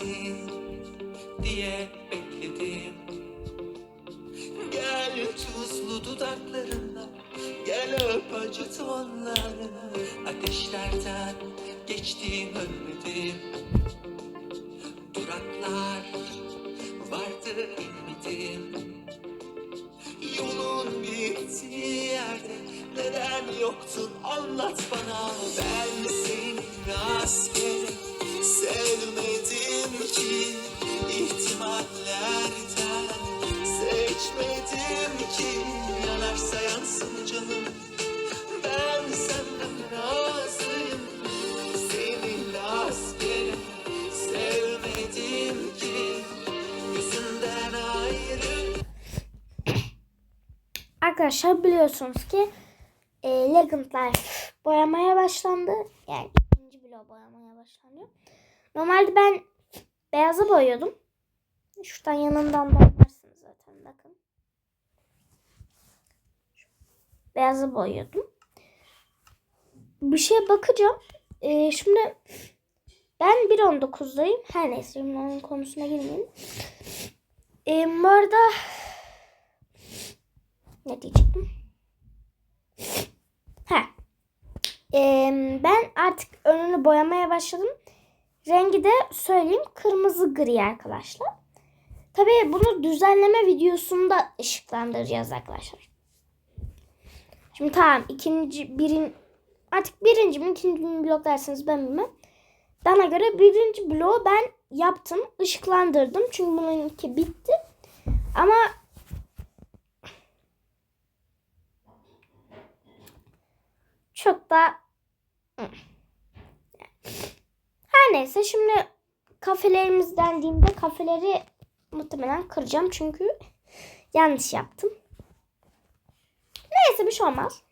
misin diye bekledim. Gel tuzlu dudaklarınla Gel öp acıt onları Ateşlerden geçtim ölmedim. Duraklar vardı inmedim Yolun bittiği yerde neden yoktun? Anlat bana. Ben seni rastgele sevmedim ki ihtimallerden. Seçmedim ki yanarsa yansın canım. Ben senden razıyım. Seni rastgele sevmedim ki. Yüzünden ayrı. Arkadaşlar biliyorsunuz ki e, Legend Life boyamaya başlandı. Yani ikinci bloğu boyamaya başlanıyor. Normalde ben beyaza boyuyordum. Şuradan yanından da anlarsınız zaten bakın. Beyazı boyuyordum. Bir şeye bakacağım. E, şimdi ben 1.19'dayım. Her neyse onun konusuna girmeyeyim. E, bu arada ne diyecektim? Ha. Ee, ben artık önünü boyamaya başladım. Rengi de söyleyeyim kırmızı gri arkadaşlar. Tabii bunu düzenleme videosunda ışıklandıracağız arkadaşlar. Şimdi tamam ikinci birin artık birinci mi ikinci mi blok derseniz ben bilmem. Bana göre birinci bloğu ben yaptım. ışıklandırdım. Çünkü bununki bitti. Ama çok da her neyse şimdi kafelerimiz dendiğimde kafeleri muhtemelen kıracağım çünkü yanlış yaptım. Neyse bir şey olmaz.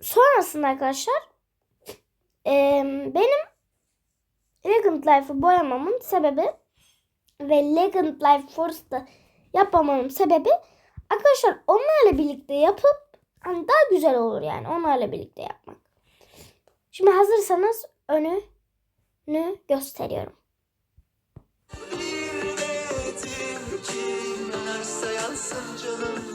Sonrasında arkadaşlar eee, benim Legend Life'ı boyamamın sebebi ve Legend Life Force'da yapmamamın sebebi arkadaşlar onlarla birlikte yapıp hani daha güzel olur yani onlarla birlikte yapmak. Şimdi hazırsanız önü nü gösteriyorum. Yansın canım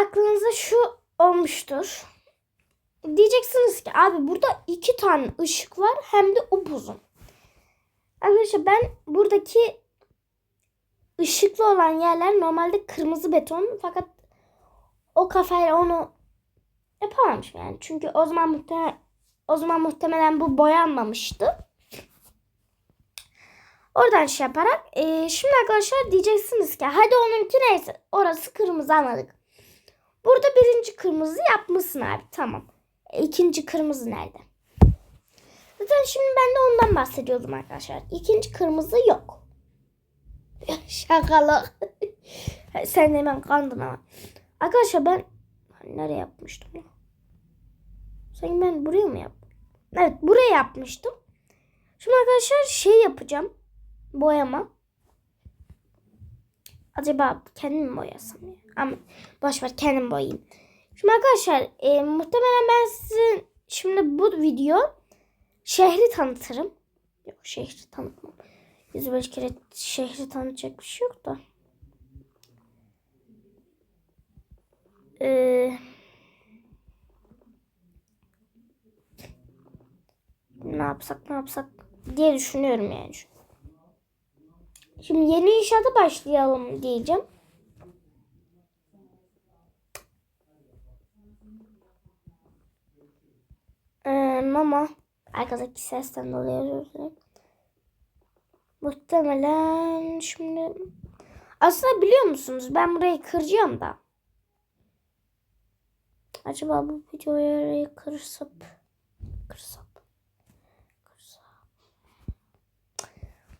aklınıza şu olmuştur. Diyeceksiniz ki abi burada iki tane ışık var hem de upuzun. Arkadaşlar ben buradaki ışıklı olan yerler normalde kırmızı beton fakat o kafayla onu yapamamışım yani. Çünkü o zaman muhtemelen o zaman muhtemelen bu boyanmamıştı. Oradan şey yaparak eee, şimdi arkadaşlar diyeceksiniz ki hadi onunki neyse orası kırmızı anladık. Burada birinci kırmızı yapmışsın abi tamam. E, ikinci kırmızı nerede? Zaten şimdi ben de ondan bahsediyordum arkadaşlar. İkinci kırmızı yok. Şakalı. Sen de hemen kandın ama. Arkadaşlar ben nereye yapmıştım ya? Sanki ben buraya mı yaptım? Evet buraya yapmıştım. Şimdi arkadaşlar şey yapacağım. Boyama. Acaba kendim mi boyasam ya? Ama boş ver kendim boyayayım. Şimdi arkadaşlar e, muhtemelen ben sizin şimdi bu video şehri tanıtırım. Yok şehri tanıtmam. 105 kere şehri tanıtacak bir şey yok da. Ee, ne yapsak ne yapsak diye düşünüyorum yani. Şimdi yeni inşaata başlayalım diyeceğim. Ee, ama arkadaki sesten dolayı özür dilerim. Muhtemelen şimdi aslında biliyor musunuz ben burayı kıracağım da. Acaba bu videoyu kırsap kırsap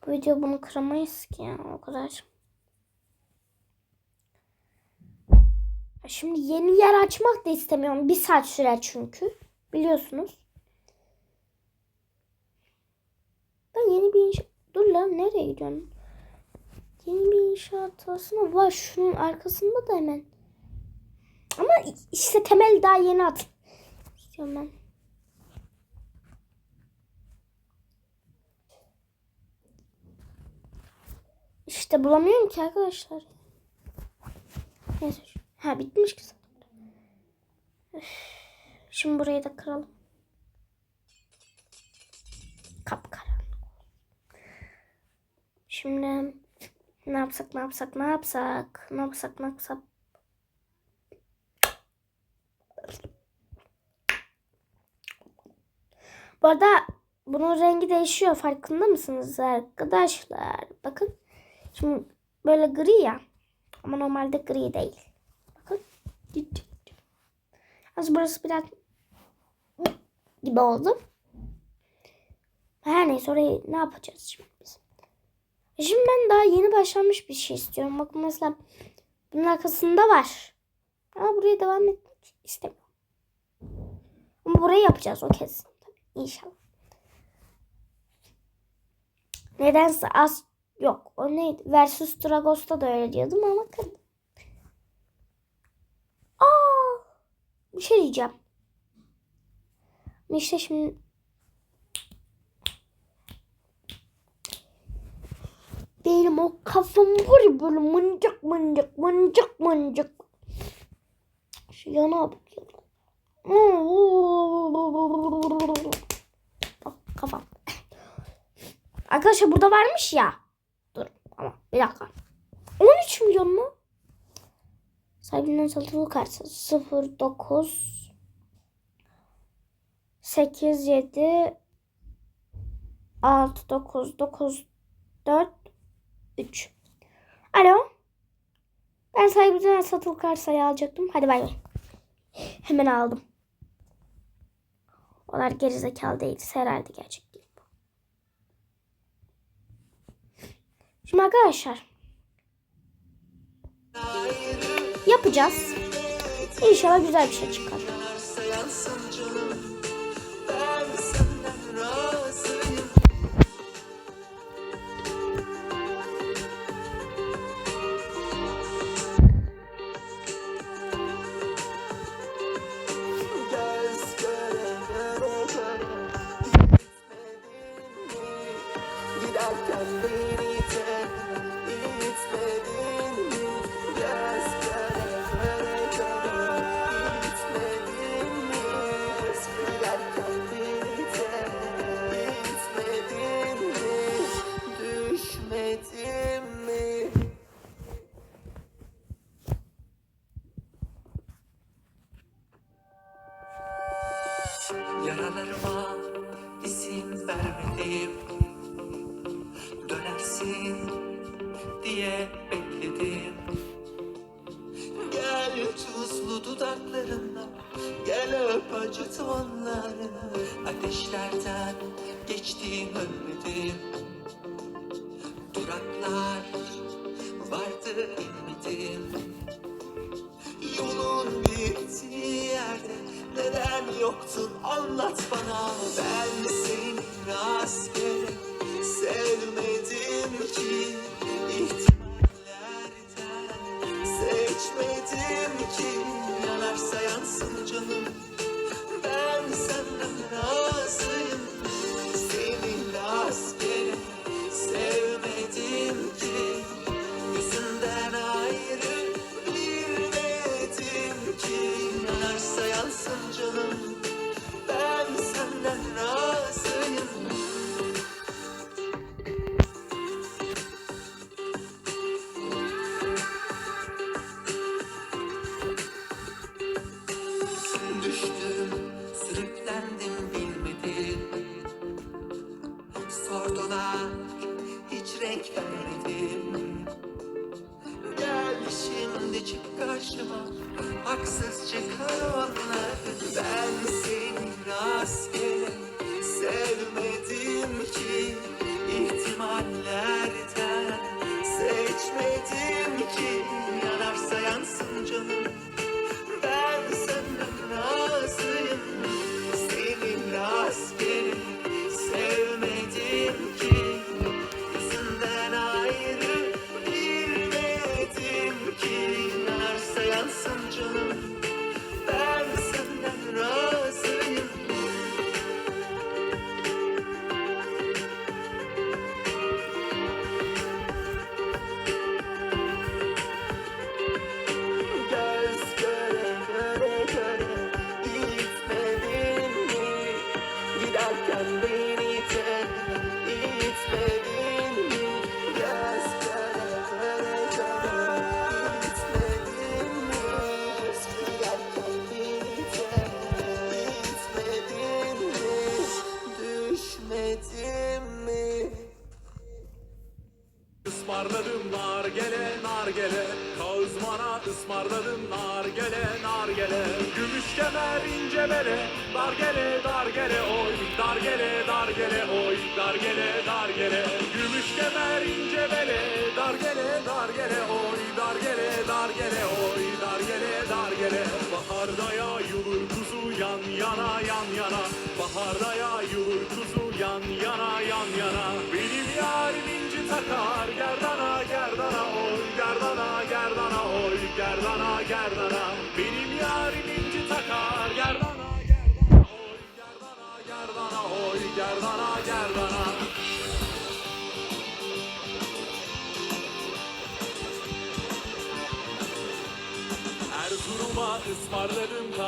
bu video bunu kıramayız ki ya o kadar. Şimdi yeni yer açmak da istemiyorum. Bir saat sürer çünkü. Biliyorsunuz. Ben yeni bir inşaat... Dur lan nereye gidiyorsun? Yeni bir inşaat aslında var. Şunun arkasında da hemen. Ama işte temel daha yeni at. İstiyorum ben. İşte bulamıyorum ki arkadaşlar. Neyse. Ha bitmiş ki zaten. Şimdi burayı da kıralım. Kapkaranlık. Şimdi ne yapsak ne yapsak ne yapsak ne yapsak ne yapsak. Bu arada bunun rengi değişiyor farkında mısınız arkadaşlar? Bakın. Şimdi böyle gri ya. Ama normalde gri değil. Bakın. Az burası biraz gibi oldu. Her neyse orayı ne yapacağız şimdi biz? E Şimdi ben daha yeni başlamış bir şey istiyorum. Bakın mesela bunun arkasında var. Ama buraya devam etmek istemiyorum. Ama burayı yapacağız o kesin. İnşallah. Nedense az yok. O neydi? Versus Dragos'ta da öyle diyordum ama kırdım. Aa! Bir şey diyeceğim. İşte şimdi benim o kafam var ya böyle mıncık mıncık mıncık mıncık. Şu yana bakıyorum. Bak kafam. Arkadaşlar burada varmış ya. Ama bir dakika. 13 milyon mu? Sahibinden satılık kartı 09 8 7 6 9 9 4 3 Alo. Ben sahibinden satılık arsayı alacaktım. Hadi bay bay. Hemen aldım. Onlar gerizekalı değil. Herhalde gerçek değil. bu. Şimdi arkadaşlar yapacağız. İnşallah güzel bir şey çıkar. Karşıma Haksız çıkar onlar Ben seni rastgele Dargele dargele oy Dargele dargele Baharda yayılır kuzu yan yana yan yana. Baharda yayılır kuzu yan yana yan yana. Benim yarim inci takar gerdana gerdana. Oy Gerdana gerdana oy Gerdana gerdana. Benim yarim inci takar gerdana gerdana. Oy Gerdana gerdana oy Gerdana gerdana Erzurum'a ısmarladım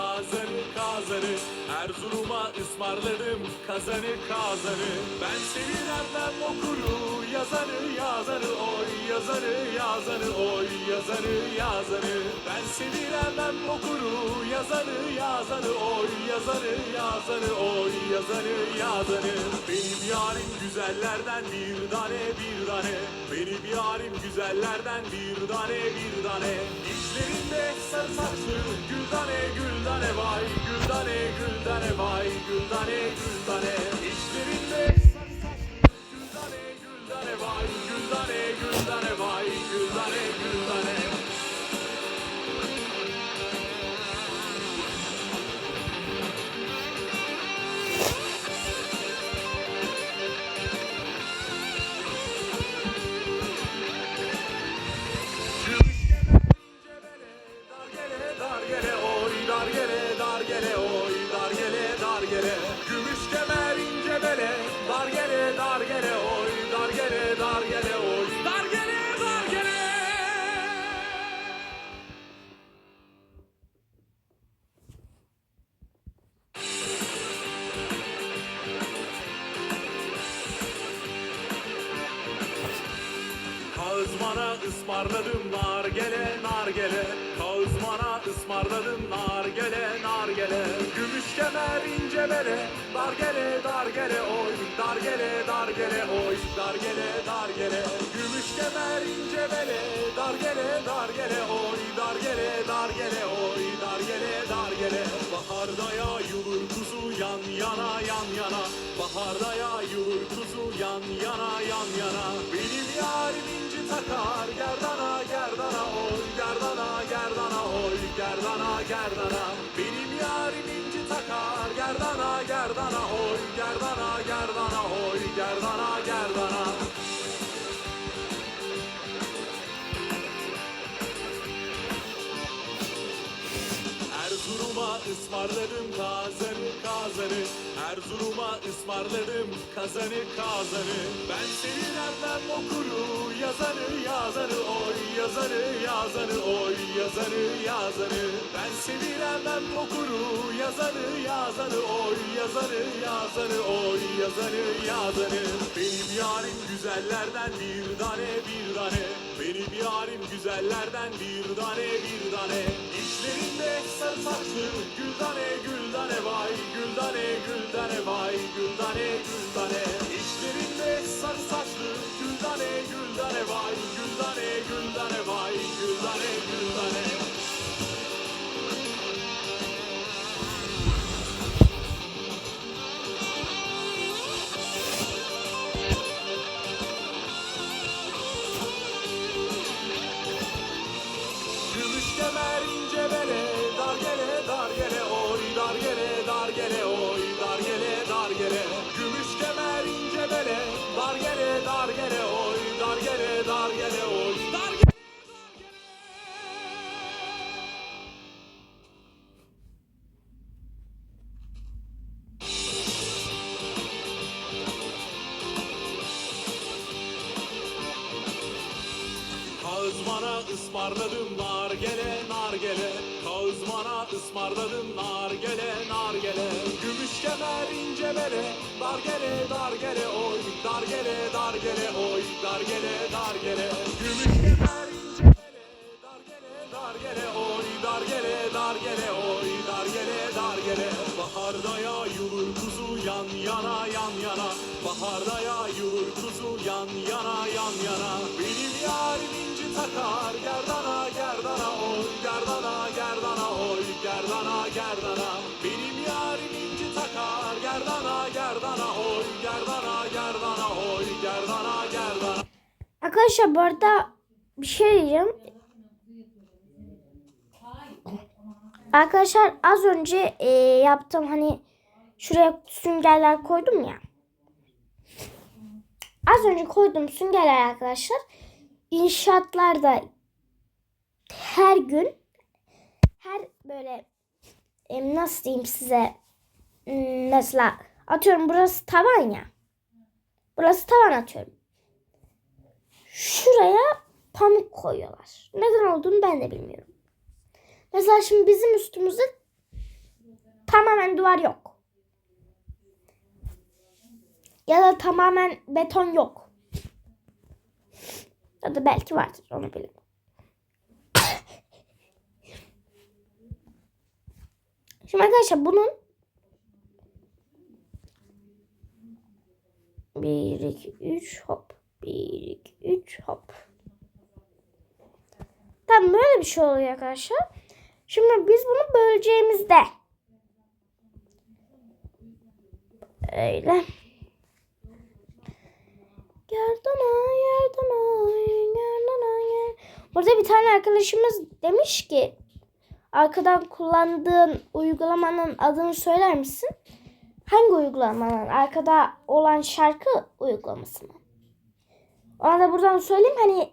kazanı Erzurum'a ısmarladım kazanı kazanı. Ben sevinemden okuru yazanı yazanı oy yazanı yazanı oy yazanı yazanı. Ben sevinemden okuru yazanı yazanı oy yazanı yazanı oy yazanı yazanı. Benim yarim güzellerden bir tane bir tane. Benim yarim güzellerden bir tane bir tane. İçlerinde sarı saçlı gül tane gül tane saçlı gül tane gül tane vay Gül tane gül tane vay Gül tane Kağızmana ısmarladım nargele nargele. Kağızmana ısmarladım nargele nargele. Gümüş kemer ince bele Dargele dargele oy. Dargele dargele oy. Dargele dargele Gümüş kemer ince bele Dargele dargele oy. Dargele dargele oy. Dargele dargele Baharda yayılır kuzu yan yana yan yana. Baharda yayılır kuzu yan yana yan yana. Benim yarim inci takar gerdana gerdana oy Gerdana gerdana oy Gerdana gerdana. Benim yarim inci takar gerdana gerdana oy Gerdana gerdana oy Gerdana gerdana Erzurum'a ısmarladım kazanı kazanı. Erzurum'a ısmarladım kazanı kazanı. Ben sevinemden okuru yazanı yazanı oy yazanı yazanı oy yazanı yazanı. Ben sevinemden okuru yazanı yazanı oy yazanı yazanı oy yazanı yazanı. Benim yarim güzellerden bir tane bir tane Benim yarim güzellerden bir tane bir tane İçlerinde sarı saçlı gül tane gül tane vay Gül tane gül tane vay Gül tane gül tane İçlerinde Elinde sarı saçlı Güldane güldane vay Güldane güldane vay Güldane güldane Gümüş gele gele oy Dar gele dar gele Gümüş kemer ince bele Dar gele dar gele oy Dar gele dar gele oy Dar gele dar gele Baharda yağıyor kuzu yan yana yan yana Baharda yağıyor kuzu yan yana yan yana Benim yarim inci takar gerdana gerdana oy Gerdana gerdana oy Gerdana gerdana Benim yarim inci takar gerdana gerdana oy Arkadaşlar bu arada bir şey diyeceğim. Arkadaşlar az önce e, yaptım hani şuraya süngerler koydum ya. Az önce koyduğum süngerler arkadaşlar inşaatlarda her gün her böyle e, nasıl diyeyim size Hmm, mesela atıyorum burası tavan ya. Burası tavan atıyorum. Şuraya pamuk koyuyorlar. Neden olduğunu ben de bilmiyorum. Mesela şimdi bizim üstümüzde tamamen duvar yok. Ya da tamamen beton yok. Ya da belki vardır onu bilmiyorum. Şimdi arkadaşlar bunun bir, iki, üç hop. Bir, iki, üç hop. Tamam böyle bir şey oluyor arkadaşlar. Şimdi biz bunu böleceğimizde öyle Yardana yardana yardana yer. Burada bir tane arkadaşımız demiş ki arkadan kullandığın uygulamanın adını söyler misin? Hangi uygulamanın? Arkada olan şarkı uygulaması mı? Ona da buradan söyleyeyim hani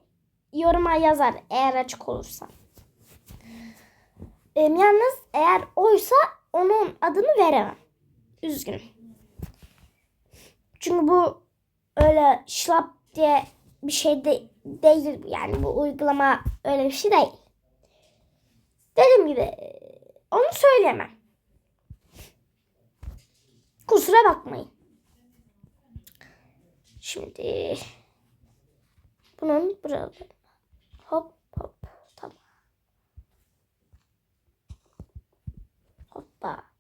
yoruma yazar eğer açık olursa. Ee, yalnız eğer oysa onun adını veremem. Üzgünüm. Çünkü bu öyle şlap diye bir şey de değil. Yani bu uygulama öyle bir şey değil. Dediğim gibi e, onu söyleyemem. Kusura bakmayın. Şimdi bunun buralarına hop hop tamam. Hoppa.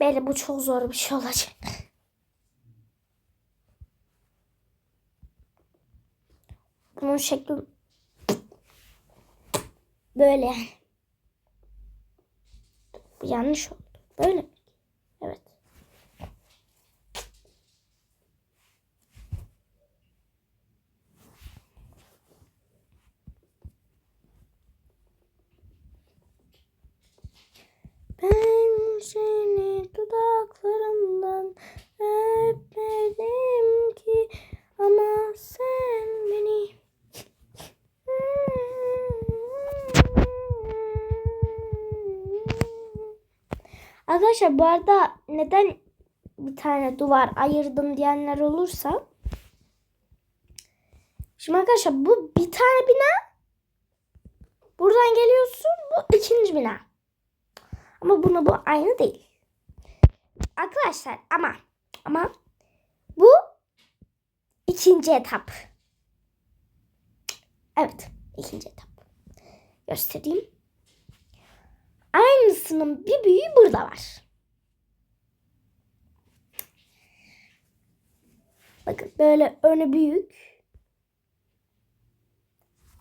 Belli bu çok zor bir şey olacak. Bunun şekli böyle yanlış oldu. Böyle Arkadaşlar bu arada neden bir tane duvar ayırdım diyenler olursa Şimdi arkadaşlar bu bir tane bina buradan geliyorsun bu ikinci bina. Ama buna bu aynı değil. Arkadaşlar ama ama bu ikinci etap. Evet ikinci etap. Göstereyim. Aynısının bir büyüğü burada var. Bakın böyle önü büyük.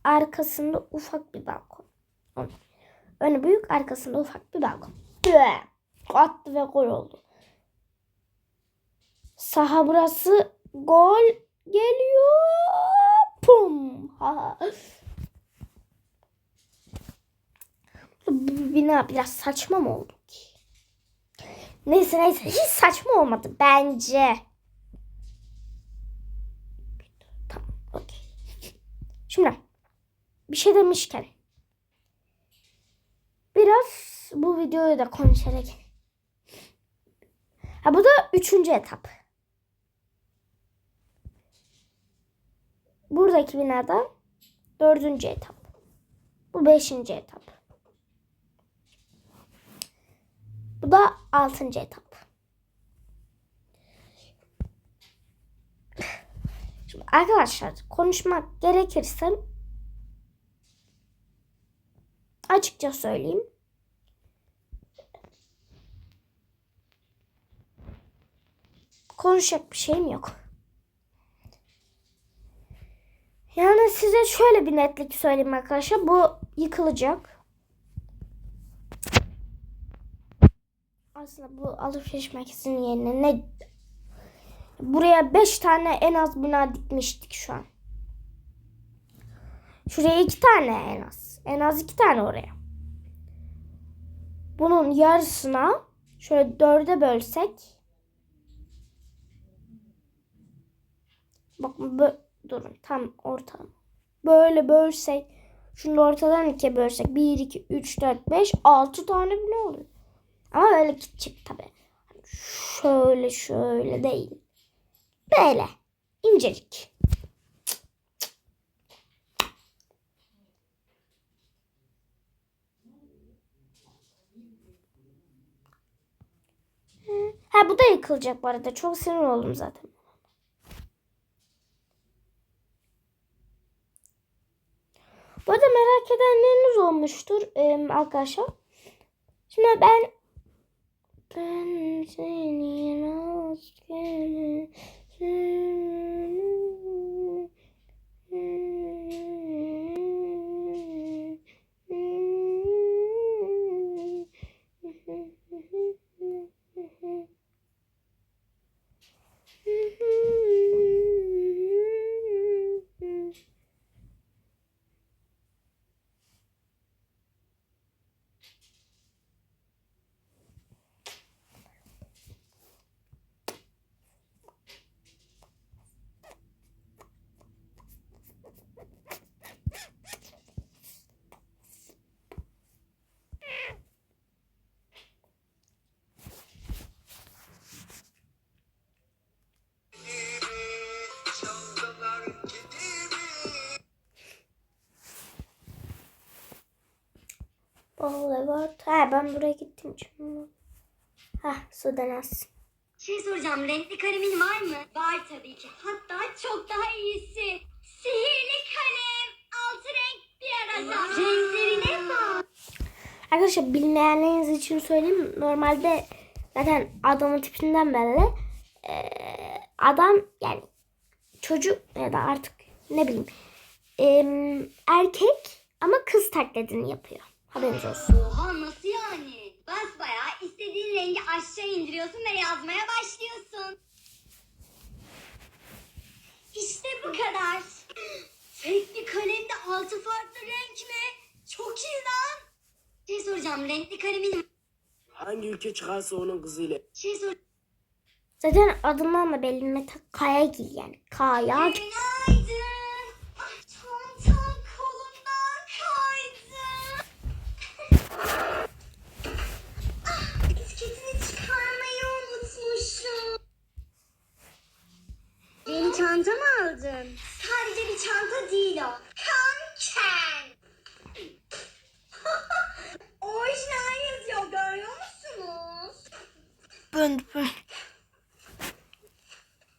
Arkasında ufak bir balkon. Önü büyük, arkasında ufak bir balkon. Attı ve gol oldu. Saha burası gol geliyor. Pum. Ha. Bu bina biraz saçma mı oldu ki? Neyse neyse hiç saçma olmadı bence. Tamam okey. Şimdi bir şey demişken biraz bu videoyu da konuşarak. Ha bu da üçüncü etap. Buradaki binada dördüncü etap. Bu beşinci etap. Bu da altıncı etap. Şimdi arkadaşlar konuşmak gerekirse açıkça söyleyeyim. Konuşacak bir şeyim yok. Yani size şöyle bir netlik söyleyeyim arkadaşlar. Bu yıkılacak. Aslında bu alışveriş merkezinin yerine ne buraya 5 tane en az bina dikmiştik şu an. Şuraya 2 tane en az. En az 2 tane oraya. Bunun yarısına şöyle dörde bölsek Bakın bö- durun tam ortalama. Böyle bölsek şunu da ortadan ikiye bölsek 1, 2, 3, 4, 5, 6 tane bile oluyor. Ama böyle küçük tabii. Şöyle şöyle değil. Böyle. incecik. Ha bu da yıkılacak bu arada. Çok sinir oldum zaten. Bu arada merak edenleriniz olmuştur em, arkadaşlar. Şimdi ben ben seni rastgele Mm-hmm. Boulevard. Ha ben buraya gittim şimdi. Ha sudan az. Şey soracağım, renkli kalemin var mı? Var tabii ki. Hatta çok daha iyisi. Sihirli kalem. Altı renk bir arada. Renklerine bak. Arkadaşlar bilmeyenleriniz için söyleyeyim. Normalde zaten adamın tipinden belli. Ee, adam yani çocuk ya da artık ne bileyim em, erkek ama kız taklidini yapıyor. Haberiniz olsun. Oha nasıl yani? Basbayağı istediğin rengi aşağı indiriyorsun ve yazmaya başlıyorsun. İşte bu kadar. Bir kalemde altı farklı renk mi? Çok iyi lan. Şey soracağım, renkli kalemin... Hangi ülke çıkarsa onun kızıyla. Şey sor... Zaten adından da belli Meta Kayagil yani. Kaya. Günaydın.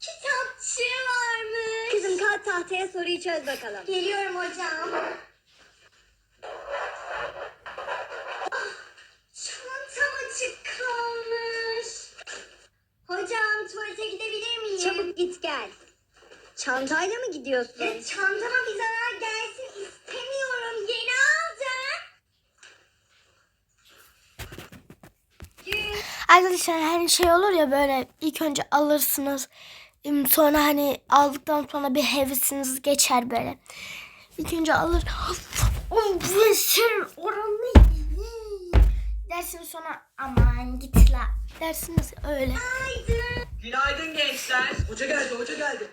Kitapçı varmış. Kızım kalk tahtaya soruyu çöz bakalım. Geliyorum hocam. Ah, Çantam açık kalmış. Hocam tuvalete gidebilir miyim? Çabuk git gel. Çantayla mı gidiyorsun? Çantama bir zarar gelsin istemiyorum. Yeni aldım. Gün Arkadaşlar hani şey olur ya böyle ilk önce alırsınız. Sonra hani aldıktan sonra bir hevesiniz geçer böyle. İlk önce alır. O bu sen oranı iyi." Dersin sonra aman git la. Dersiniz öyle. Günaydın gençler. Hoca geldi hoca geldi.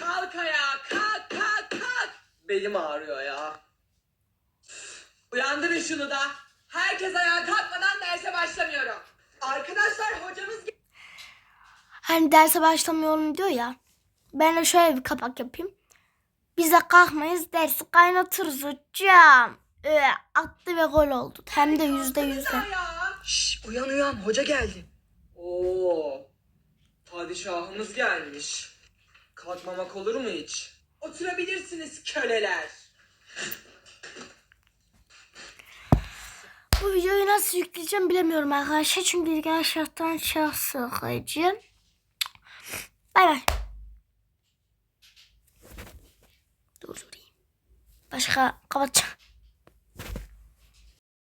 Kalk ayağa. Kalk kalk kalk. Belim ağrıyor ya. Uyandırın şunu da. Herkes ayağa kalkmadan derse başlamıyorum. Arkadaşlar hocamız Hani derse başlamıyorum diyor ya. Ben de şöyle bir kapak yapayım. Bize kalkmayız dersi kaynatırız hocam. Ee, attı ve gol oldu. Hem de yüzde ayağa. Şş, uyan uyan hoca geldi. Oo. Padişahımız gelmiş. Kalkmamak olur mu hiç? Oturabilirsiniz köleler. Bu videoyu nasıl yükleyeceğim bilemiyorum arkadaşlar. Çünkü gerçekten çok sıkıcı. Bay bay. Durdurayım. Başka kapatacağım.